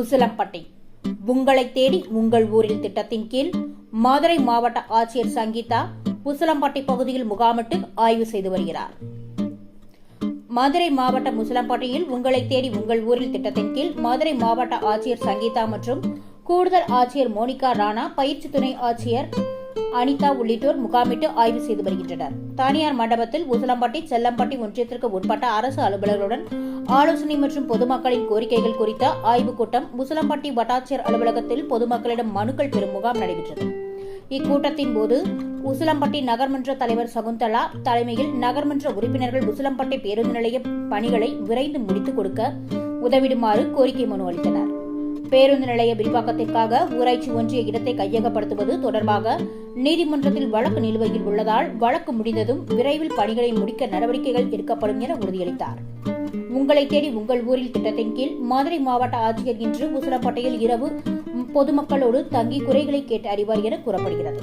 உசிலம்பட்டி உங்களை தேடி உங்கள் ஊரில் திட்டத்தின் கீழ் மதுரை மாவட்ட ஆட்சியர் சங்கீதா உசிலம்பட்டி பகுதியில் முகாமிட்டு ஆய்வு செய்து வருகிறார். மதுரை மாவட்ட முசிலம்பட்டியில் உங்களை தேடி உங்கள் ஊரில் திட்டத்தின் கீழ் மதுரை மாவட்ட ஆட்சியர் சங்கீதா மற்றும் கூடுதல் ஆட்சியர் மோனிகா ராணா பயிற்சி துணை ஆட்சியர் அனிதா உள்ளிட்டோர் முகாமிட்டு ஆய்வு செய்து வருகின்றனர். தனியார் மண்டபத்தில் உசிலம்பட்டி செல்லம்பட்டி ஒன்றியத்திற்கு உட்பட்ட அரசு அலுவலர்களுடன் ஆலோசனை மற்றும் பொதுமக்களின் கோரிக்கைகள் குறித்த ஆய்வுக் கூட்டம் உசலம்பட்டி வட்டாட்சியர் அலுவலகத்தில் பொதுமக்களிடம் மனுக்கள் பெறும் முகாம் நடைபெற்றது. இக்கூட்டத்தின் போது உசிலம்பட்டி நகர்மன்ற தலைவர் சகுந்தலா தலைமையில் நகர்மன்ற உறுப்பினர்கள் உசிலம்பட்டி பேருந்து நிலைய பணிகளை விரைந்து முடித்துக் கொடுக்க உதவிடுமாறு கோரிக்கை மனு அளித்தனர். பேருந்து நிலைய விரிவாக்கத்திற்காக ஊராட்சி ஒன்றிய இடத்தை கையகப்படுத்துவது தொடர்பாக நீதிமன்றத்தில் வழக்கு நிலுவையில் உள்ளதால் வழக்கு முடிந்ததும் விரைவில் பணிகளை முடிக்க நடவடிக்கைகள் எடுக்கப்படும் என உறுதியளித்தார். உங்களை தேடி உங்கள் ஊரில் திட்டத்தின் கீழ் மதுரை மாவட்ட ஆட்சியர் இன்று உசிலம்பட்டியில் இரவு பொதுமக்களோடு தங்கி குறைகளை கேட்டு அறிவார் என கூறப்படுகிறது.